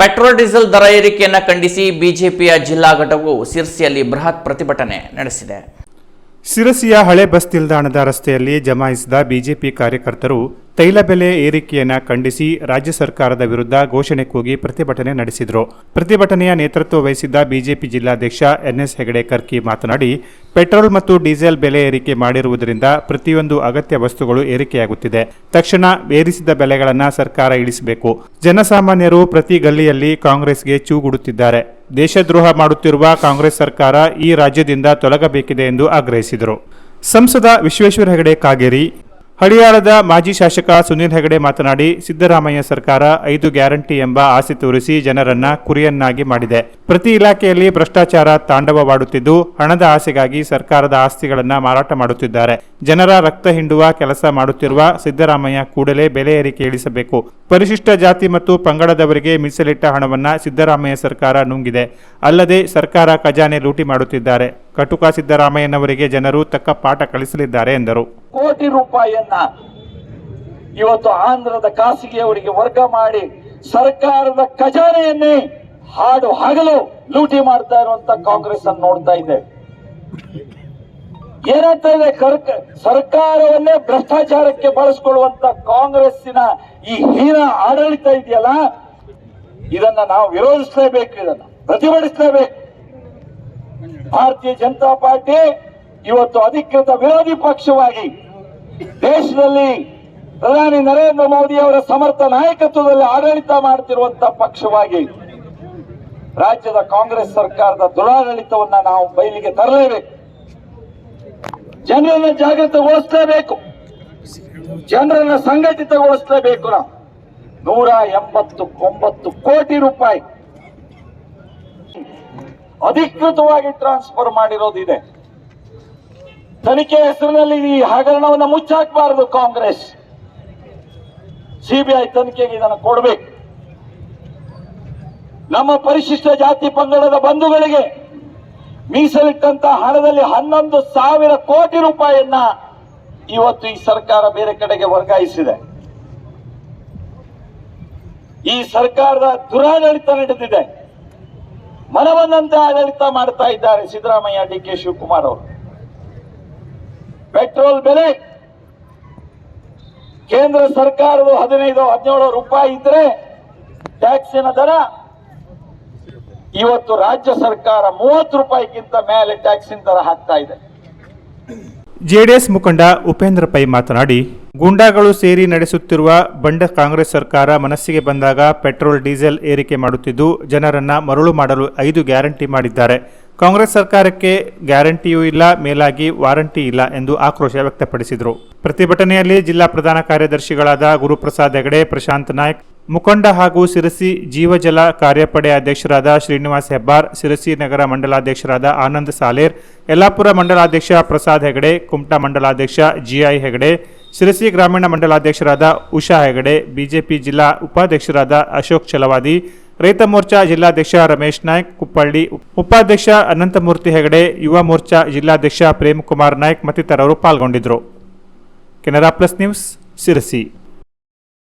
Petrol diesel ದರ ಏರಿಕೆಯನ್ನು ಖಂಡಿಸಿ ಬಿಜೆಪಿಯ ಜಿಲ್ಲಾ ಘಟಕವು ಸಿರ್ಸಿಯಲ್ಲಿ ಬೃಹತ್ ಪ್ರತಿಭಟನೆ ನಡೆಸಿದೆ. ಸಿರಸಿಯ ಹಳೆ ಬಸ್ ನಿಲ್ದಾಣದ ರಸ್ತೆಯಲ್ಲಿ ಜಮಾಯಿಸಿದ ಬಿಜೆಪಿ ಕಾರ್ಯಕರ್ತರು ತೈಲ ಬೆಲೆ ಏರಿಕೆಯನ್ನು ಖಂಡಿಸಿ ರಾಜ್ಯ ಸರ್ಕಾರದ ವಿರುದ್ಧ ಘೋಷಣೆ ಕೂಗಿ ಪ್ರತಿಭಟನೆ ನಡೆಸಿದರು. ಪ್ರತಿಭಟನೆಯ ನೇತೃತ್ವ ವಹಿಸಿದ್ದ ಬಿಜೆಪಿ ಜಿಲ್ಲಾಧ್ಯಕ್ಷ ಎನ್ಎಸ್ ಹೆಗಡೆ ಕರ್ಕಿ ಮಾತನಾಡಿ, ಪೆಟ್ರೋಲ್ ಮತ್ತು ಡೀಸೆಲ್ ಬೆಲೆ ಏರಿಕೆ ಮಾಡಿರುವುದರಿಂದ ಪ್ರತಿಯೊಂದು ಅಗತ್ಯ ವಸ್ತುಗಳು ಏರಿಕೆಯಾಗುತ್ತಿದೆ. ತಕ್ಷಣ ಏರಿಸಿದ ಬೆಲೆಗಳನ್ನು ಸರ್ಕಾರ ಇಳಿಸಬೇಕು. ಜನಸಾಮಾನ್ಯರು ಪ್ರತಿ ಗಲ್ಲಿಯಲ್ಲಿ ಕಾಂಗ್ರೆಸ್ಗೆ ಚೂಗುಡುತ್ತಿದ್ದಾರೆ. ದೇಶದ್ರೋಹ ಮಾಡುತ್ತಿರುವ ಕಾಂಗ್ರೆಸ್ ಸರ್ಕಾರ ಈ ರಾಜ್ಯದಿಂದ ತೊಲಗಬೇಕಿದೆ ಎಂದು ಆಗ್ರಹಿಸಿದರು. ಸಂಸದ ವಿಶ್ವೇಶ್ವರ ಹೆಗಡೆ ಕಾಗೇರಿ ಹಳಿಯಾಳದ ಮಾಜಿ ಶಾಸಕ ಸುನೀಲ್ ಹೆಗಡೆ ಮಾತನಾಡಿ, ಸಿದ್ದರಾಮಯ್ಯ ಸರ್ಕಾರ ಐದು ಗ್ಯಾರಂಟಿ ಎಂಬ ಆಸೆ ತೋರಿಸಿ ಜನರನ್ನ ಕುರಿಯನ್ನಾಗಿ ಮಾಡಿದೆ. ಪ್ರತಿ ಇಲಾಖೆಯಲ್ಲಿ ಭ್ರಷ್ಟಾಚಾರ ತಾಂಡವವಾಡುತ್ತಿದ್ದು, ಹಣದ ಆಸೆಗಾಗಿ ಸರ್ಕಾರದ ಆಸ್ತಿಗಳನ್ನ ಮಾರಾಟ ಮಾಡುತ್ತಿದ್ದಾರೆ. ಜನರ ರಕ್ತ ಹಿಂಡುವ ಕೆಲಸ ಮಾಡುತ್ತಿರುವ ಸಿದ್ದರಾಮಯ್ಯ ಕೂಡಲೇ ಬೆಲೆ ಏರಿಕೆ ಇಳಿಸಬೇಕು. ಪರಿಶಿಷ್ಟ ಜಾತಿ ಮತ್ತು ಪಂಗಡದವರಿಗೆ ಮೀಸಲಿಟ್ಟ ಹಣವನ್ನ ಸಿದ್ದರಾಮಯ್ಯ ಸರ್ಕಾರ ನುಂಗಿದೆ. ಅಲ್ಲದೆ ಸರ್ಕಾರ ಖಜಾನೆ ಲೂಟಿ ಮಾಡುತ್ತಿದ್ದಾರೆ. ಕಟುಕ ಸಿದ್ದರಾಮಯ್ಯನವರಿಗೆ ಜನರು ತಕ್ಕ ಪಾಠ ಕಲಿಸಲಿದ್ದಾರೆ ಎಂದರು. ಕೋಟಿ ರೂಪಾಯಿಯನ್ನ ಇವತ್ತು ಆಂಧ್ರದ ಖಾಸಗಿಯವರಿಗೆ ವರ್ಗ ಮಾಡಿ ಸರ್ಕಾರದ ಖಜಾನೆಯನ್ನೇ ಹಾಡು ಹಗಲು ಲೂಟಿ ಮಾಡ್ತಾ ಇರುವಂತ ಕಾಂಗ್ರೆಸ್ ಅನ್ನು ನೋಡ್ತಾ ಇದೆ ಏನಾಗ್ತಾ ಇದೆ ಸರ್ಕಾರವನ್ನೇ ಭ್ರಷ್ಟಾಚಾರಕ್ಕೆ ಬಳಸಿಕೊಳ್ಳುವಂತ ಕಾಂಗ್ರೆಸ್ಸಿನ ಈ ಹೀನ ಆಡಳಿತ ಇದೆಯಲ್ಲ? ಇದನ್ನ ನಾವು ವಿರೋಧಿಸಲೇಬೇಕು, ಇದನ್ನ ಪ್ರತಿಭಟಿಸಲೇಬೇಕು. ಭಾರತೀಯ ಜನತಾ ಪಾರ್ಟಿ ಇವತ್ತು ಅಧಿಕೃತ ವಿರೋಧಿ ಪಕ್ಷವಾಗಿ ದೇಶದಲ್ಲಿ ಪ್ರಧಾನಿ ನರೇಂದ್ರ ಮೋದಿ ಅವರ ಸಮರ್ಥ ನಾಯಕತ್ವದಲ್ಲಿ ಆಡಳಿತ ಮಾಡುತ್ತಿರುವಂತಹ ಪಕ್ಷವಾಗಿ ರಾಜ್ಯದ ಕಾಂಗ್ರೆಸ್ ಸರ್ಕಾರದ ದುರಾಡಳಿತವನ್ನ ನಾವು ಬಯಲಿಗೆ ತರಲೇಬೇಕು. ಜನರನ್ನ ಜಾಗೃತಗೊಳಿಸಲೇಬೇಕು. ಜನರನ್ನ ಸಂಘಟಿತಗೊಳಿಸಲೇಬೇಕು ನಾವು. ನೂರ ಎಂಬತ್ತು ಒಂಬತ್ತು ಕೋಟಿ ರೂಪಾಯಿ ಅಧಿಕೃತವಾಗಿ ಟ್ರಾನ್ಸ್ಫರ್ ಮಾಡಿರೋದಿದೆ. ತನಿಖೆ ಹೆಸರಿನಲ್ಲಿ ಈ ಹಗರಣವನ್ನು ಮುಚ್ಚಾಕಬಾರದು ಕಾಂಗ್ರೆಸ್. ಸಿಬಿಐ ತನಿಖೆಗೆ ಇದನ್ನು ಕೊಡಬೇಕು. ನಮ್ಮ ಪರಿಶಿಷ್ಟ ಜಾತಿ ಪಂಗಡದ ಬಂಧುಗಳಿಗೆ ಮೀಸಲಿಟ್ಟಂತ ಹಣದಲ್ಲಿ ಹನ್ನೊಂದು ಸಾವಿರ ಕೋಟಿ ರೂಪಾಯಿಯನ್ನ ಇವತ್ತು ಈ ಸರ್ಕಾರ ಬೇರೆ ಕಡೆಗೆ ವರ್ಗಾಯಿಸಿದೆ. ಈ ಸರ್ಕಾರದ ದುರಾಡಳಿತ ನಡೆದಿದೆ. ಮನಬಂದಂತೆ ಆಡಳಿತ ಮಾಡ್ತಾ ಇದ್ದಾರೆ ಸಿದ್ದರಾಮಯ್ಯ ಡಿ ಕೆ ಅವರು. ಪೆಟ್ರೋಲ್ ಬೆಲೆ. ಕೇಂದ್ರ ಸರ್ಕಾರದ ಹದಿನೈದು, ಹದಿನೇಳು ರೂಪಾಯಿ ಇದ್ರೆ ಟ್ಯಾಕ್ಸಿನ ದರ ಇವತ್ತು ರಾಜ್ಯ ಸರ್ಕಾರ ಮೂವತ್ತು ರೂಪಾಯಿಗಿಂತ ಮೇಲೆ ಟ್ಯಾಕ್ಸಿನ ದರ ಹಾಕ್ತಾ ಇದೆ. ಜೆಡಿಎಸ್ ಮುಖಂಡ ಉಪೇಂದ್ರ ಪೈ ಮಾತನಾಡಿ, ಗೂಂಡಾಗಳು ಸೇರಿ ನಡೆಸುತ್ತಿರುವ ಬಂಡ ಕಾಂಗ್ರೆಸ್ ಸರ್ಕಾರ ಮನಸ್ಸಿಗೆ ಬಂದಾಗ ಪೆಟ್ರೋಲ್, ಡೀಸೆಲ್ ಏರಿಕೆ ಮಾಡುತ್ತಿದ್ದು, ಜನರನ್ನ ಮರಳು ಮಾಡಲು ಐದು ಗ್ಯಾರಂಟಿ ಮಾಡಿದ್ದಾರೆ. ಕಾಂಗ್ರೆಸ್ ಸರ್ಕಾರಕ್ಕೆ ಗ್ಯಾರಂಟಿಯೂ ಇಲ್ಲ, ಮೇಲಾಗಿ ವಾರಂಟಿ ಇಲ್ಲ ಎಂದು ಆಕ್ರೋಶ ವ್ಯಕ್ತಪಡಿಸಿದರು. ಪ್ರತಿಭಟನೆಯಲ್ಲಿ ಜಿಲ್ಲಾ ಪ್ರಧಾನ ಕಾರ್ಯದರ್ಶಿಗಳಾದ ಗುರುಪ್ರಸಾದ್ ಹೆಗಡೆ, ಪ್ರಶಾಂತ್ ನಾಯ್ಕ್ ಮುಖಂಡ ಹಾಗೂ ಸಿರಸಿ ಜೀವಜಲ ಕಾರ್ಯಪಡೆ ಅಧ್ಯಕ್ಷರಾದ ಶ್ರೀನಿವಾಸ್ ಹೆಬ್ಬಾರ್ ಸಿರಸಿ ನಗರ ಮಂಡಲಾಧ್ಯಕ್ಷರಾದ ಆನಂದ್ ಸಾಲೇರ್, ಯಲ್ಲಾಪುರ ಮಂಡಲಾಧ್ಯಕ್ಷ ಪ್ರಸಾದ್ ಹೆಗಡೆ, ಕುಮಟಾ ಮಂಡಲಾಧ್ಯಕ್ಷ ಜಿಐ ಹೆಗಡೆ ಸಿರಸಿ ಗ್ರಾಮೀಣ ಮಂಡಲಾಧ್ಯಕ್ಷರಾದ ಉಷಾ ಹೆಗಡೆ, ಬಿಜೆಪಿ ಜಿಲ್ಲಾ ಉಪಾಧ್ಯಕ್ಷರಾದ ಅಶೋಕ್ ಚಲವಾದಿ, ರೈತ ಮೋರ್ಚಾ ಜಿಲ್ಲಾಧ್ಯಕ್ಷ ರಮೇಶ್ ನಾಯ್ಕ್, ಕುಪ್ಪಳ್ಳಿ ಉಪಾಧ್ಯಕ್ಷ ಅನಂತಮೂರ್ತಿ ಹೆಗಡೆ, ಯುವ ಮೋರ್ಚಾ ಜಿಲ್ಲಾಧ್ಯಕ್ಷ ಪ್ರೇಮ್ ಕುಮಾರ್ ನಾಯ್ಕ್ ಮತ್ತಿತರರು ಪಾಲ್ಗೊಂಡಿದ್ದರು. Canara plus news Sirsi